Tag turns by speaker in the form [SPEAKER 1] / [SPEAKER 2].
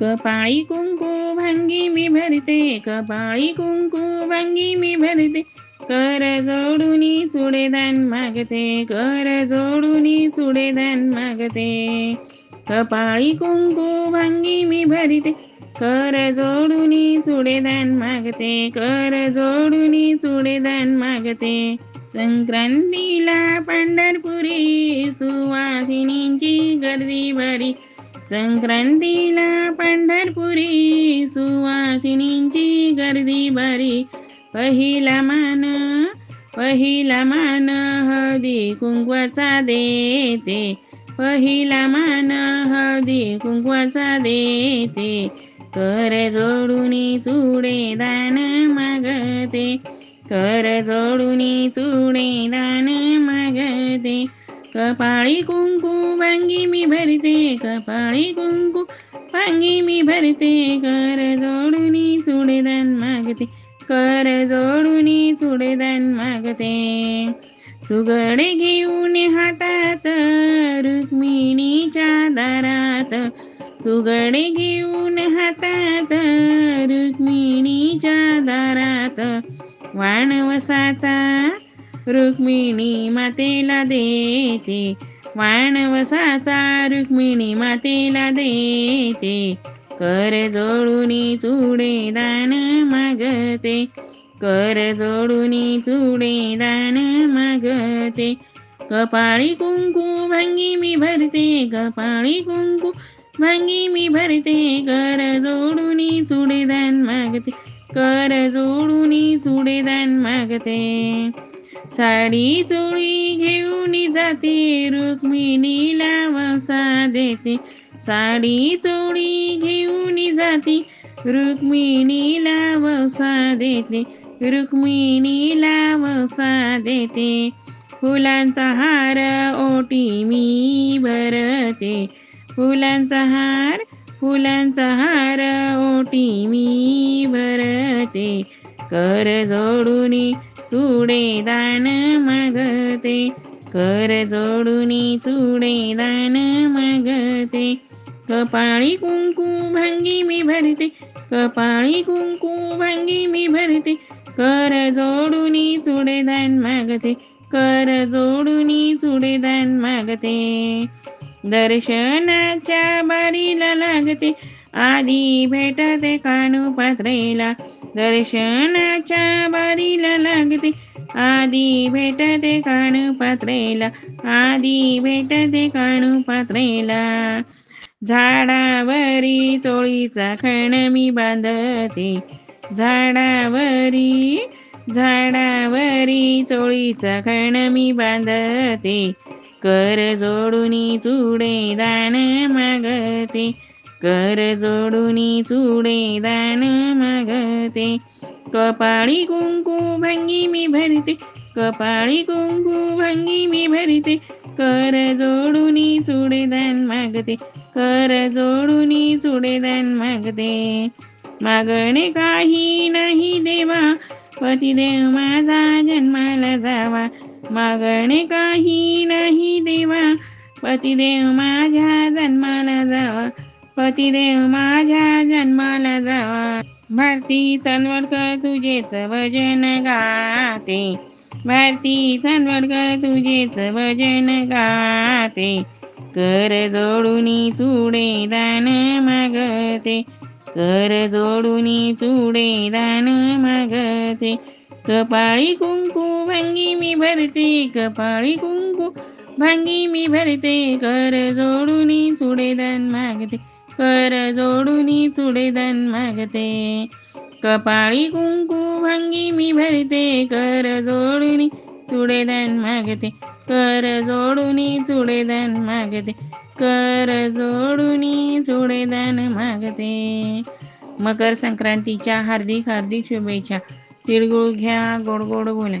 [SPEAKER 1] कपाळी कुंकू भांगी मी भरते कपाळी कुंकू भांगी मी भरते. कर जोडूनी चुडेदान मागते कर जोडूनी चुडेदान मागते. कपाळी कुंकू भांगी मी भरते कर जोडूनी चुडेदान मागते कर जोडूनी चुडेदान मागते. संक्रांतीला पंढरपुरी सुवासिनींची गर्दी भरी. संक्रांतीला पंढरपुरी सुवासिनींची गर्दी भरी. पहिला मान पहिला मान हळदी कुंकवाचा देते. पहिला मान हळदी कुंकवाचा देते. कर जोडून चुडे दान मागते. कर जोडून चुडे दान मागते. कपाळी कुंकू भांगी मी भरते कपाळी कुंकू भांगी मी भरते. कर जोडुनी चुडेदान मागते कर जोडुनी चुडेदान मागते. सुगडे घेऊन हातात रुक्मिणीच्या दारात. सुगडे घेऊन हातात रुक्मिणीच्या दारात. वाणवसाचा रुक्मिणी मातेला देते. वाणवसाचा रुक्मिणी मातेला देते. कर जोडूनी चुडे दान मागते. कर जोडूनी चुडे दान मागते. कपाळी कुंकू भांगी मी भरते. कपाळी कुंकू भांगी मी भरते. कर जोडूनी चुडे दान मागते. कर जोडूनी चुडे दान मागते. साडी चोळी घेऊन जाते रुक्मिणीला वसा देते. साडी चोळी घेऊन जाते रुक्मिणीला वसा देते. रुक्मिणीला वसा देते. फुलांचा हार ओटी मी भरते. फुलांचा हार फुलांचा हार ओटी मी भरते. कर जोडुनी चुडे दान मागते कर जोडूनी चुडे दान मागते. कपाळी कुंकू भांगी मी भरते कपाळी कुंकू भांगी मी भरते कर जोडूनी चुडे दान मागते कर जोडूनी चुडे दान मागते. दर्शनाच्या बारीला लागते आधी भेटते कानू पात्रेला दर्शनाच्या बारीला लागते. आधी भेटते काणू पात्रेला आधी भेटते काणू पात्रेला झाडावरी चोळीचा खण मी बांधते. झाडावरी झाडावरी चोळीचा खण मी बांधते. कर जोडून चुडे दान मागते. कर जोडुनी चुडे दान मागते. कपाळी कुंकू भांगी मी भरते. कपाळी कुंकू भांगी मी भरते. कर जोडुनी चुडे दान मागते. कर जोडुनी चुडे दान मागते. मागणे काही नाही देवा. पतिदेव माझा जन्माला जावा. मागणे काही नाही देवा. पतिदेव माझ्या जन्माला जावा. पतिदेव माझ्या जन्माला जावा भारती चंदवडकर तुझेच भजन गाते. भारती चंदवडकर तुझेच भजन गाते. कर जोडूनी चुडे दान मागते. कर जोडूनी चुडे दान मागते. कपाळी कुंकू भांगी मी भरते. कपाळी कुंकू भांगी मी भरते. कर जोडुनी चुडेदान मागते. कर जोडूनी चुडेदान मागते. कपाळी कुंकू भांगी मी भरते. कर जोडूनी चुडेदान मागते. कर जोडूनी चुडेदान मागते. कर जोडूनी चुडेदान मागते. मकर संक्रांतीच्या हार्दिक हार्दिक शुभेच्छा. तिळगुळ घ्या गोड गोड बोला.